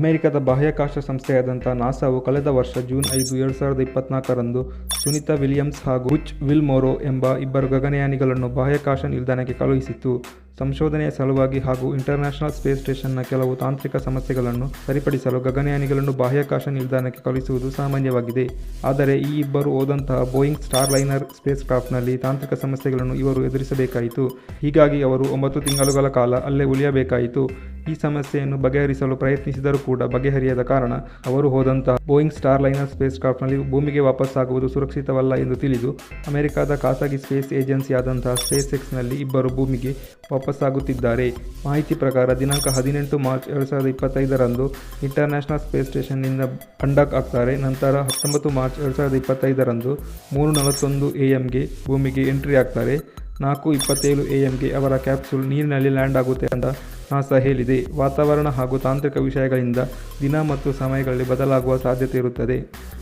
ಅಮೆರಿಕದ ಬಾಹ್ಯಾಕಾಶ ಸಂಸ್ಥೆಯಾದಂಥ ನಾಸಾವು ಕಳೆದ ವರ್ಷ ಜೂನ್ ಐದು ಎರಡು ಸಾವಿರದ ಇಪ್ಪತ್ನಾಲ್ಕರಂದು ಸುನಿತಾ ವಿಲಿಯಮ್ಸ್ ಹಾಗೂ ವಿಲ್ ವಿಲ್ಮೋರೋ ಎಂಬ ಇಬ್ಬರು ಗಗನಯಾನಿಗಳನ್ನು ಬಾಹ್ಯಾಕಾಶ ನಿಲ್ದಾಣಕ್ಕೆ ಕಳುಹಿಸಿತ್ತು. ಸಂಶೋಧನೆಯ ಸಲುವಾಗಿ ಹಾಗೂ ಇಂಟರ್ನ್ಯಾಷನಲ್ ಸ್ಪೇಸ್ ಸ್ಟೇಷನ್ನ ಕೆಲವು ತಾಂತ್ರಿಕ ಸಮಸ್ಯೆಗಳನ್ನು ಸರಿಪಡಿಸಲು ಗಗನಯಾನಿಗಳನ್ನು ಬಾಹ್ಯಾಕಾಶ ನಿಲ್ದಾಣಕ್ಕೆ ಕಳುಹಿಸುವುದು ಸಾಮಾನ್ಯವಾಗಿದೆ. ಆದರೆ ಈ ಇಬ್ಬರು ಓದಂತಹ ಬೋಯಿಂಗ್ ಸ್ಟಾರ್ಲೈನರ್ ಸ್ಪೇಸ್ ಕ್ರಾಫ್ಟ್ನಲ್ಲಿ ತಾಂತ್ರಿಕ ಸಮಸ್ಯೆಗಳನ್ನು ಇವರು ಎದುರಿಸಬೇಕಾಯಿತು. ಹೀಗಾಗಿ ಅವರು ಒಂಬತ್ತು ತಿಂಗಳುಗಳ ಕಾಲ ಅಲ್ಲೇ ಉಳಿಯಬೇಕಾಯಿತು. ಈ ಸಮಸ್ಯೆಯನ್ನು ಬಗೆಹರಿಸಲು ಪ್ರಯತ್ನಿಸಿದರೂ ಕೂಡ ಬಗೆಹರಿಯದ ಕಾರಣ ಅವರು ಹೋದಂತಹ ಬೋಯಿಂಗ್ ಸ್ಟಾರ್ ಲೈನರ್ ಸ್ಪೇಸ್ ಕ್ರಾಫ್ಟ್ನಲ್ಲಿ ಭೂಮಿಗೆ ವಾಪಸ್ಸಾಗುವುದು ಸುರಕ್ಷಿತವಲ್ಲ ಎಂದು ತಿಳಿದು ಅಮೆರಿಕದ ಖಾಸಗಿ ಸ್ಪೇಸ್ ಏಜೆನ್ಸಿಯಾದಂತಹ ಸ್ಪೇಸ್ ಎಕ್ಸ್ನಲ್ಲಿ ಇಬ್ಬರು ಭೂಮಿಗೆ ವಾಪಸ್ಸಾಗುತ್ತಿದ್ದಾರೆ ಮಾಹಿತಿ ಪ್ರಕಾರ ದಿನಾಂಕ ಹದಿನೆಂಟು ಮಾರ್ಚ್ ಎರಡು ಸಾವಿರದ ಇಪ್ಪತ್ತೈದರಂದು ಇಂಟರ್ನ್ಯಾಷನಲ್ ಸ್ಪೇಸ್ ಸ್ಟೇಷನ್ನಿಂದ ಕಂಡಕ್ಟ್ ಆಗ್ತಾರೆ. ನಂತರ ಹತ್ತೊಂಬತ್ತು ಮಾರ್ಚ್ ಎರಡು ಸಾವಿರದ ಇಪ್ಪತ್ತೈದರಂದು ಮೂರು ನಲವತ್ತೊಂದು ಎ ಎಮ್ಗೆ ಭೂಮಿಗೆ ಎಂಟ್ರಿ ಆಗ್ತಾರೆ. ನಾಲ್ಕು ಇಪ್ಪತ್ತೇಳು ಎ ಎಮ್ಗೆ ಅವರ ಕ್ಯಾಪ್ಸೂಲ್ ನೀರಿನಲ್ಲಿ ಲ್ಯಾಂಡ್ ಆಗುತ್ತೆ ಅಂತ ನಾಸಾ ಹೇಳಿದೆ. ವಾತಾವರಣ ಹಾಗೂ ತಾಂತ್ರಿಕ ವಿಷಯಗಳಿಂದ ದಿನ ಮತ್ತು ಸಮಯಗಳಲ್ಲಿ ಬದಲಾಗುವ ಸಾಧ್ಯತೆ ಇರುತ್ತದೆ.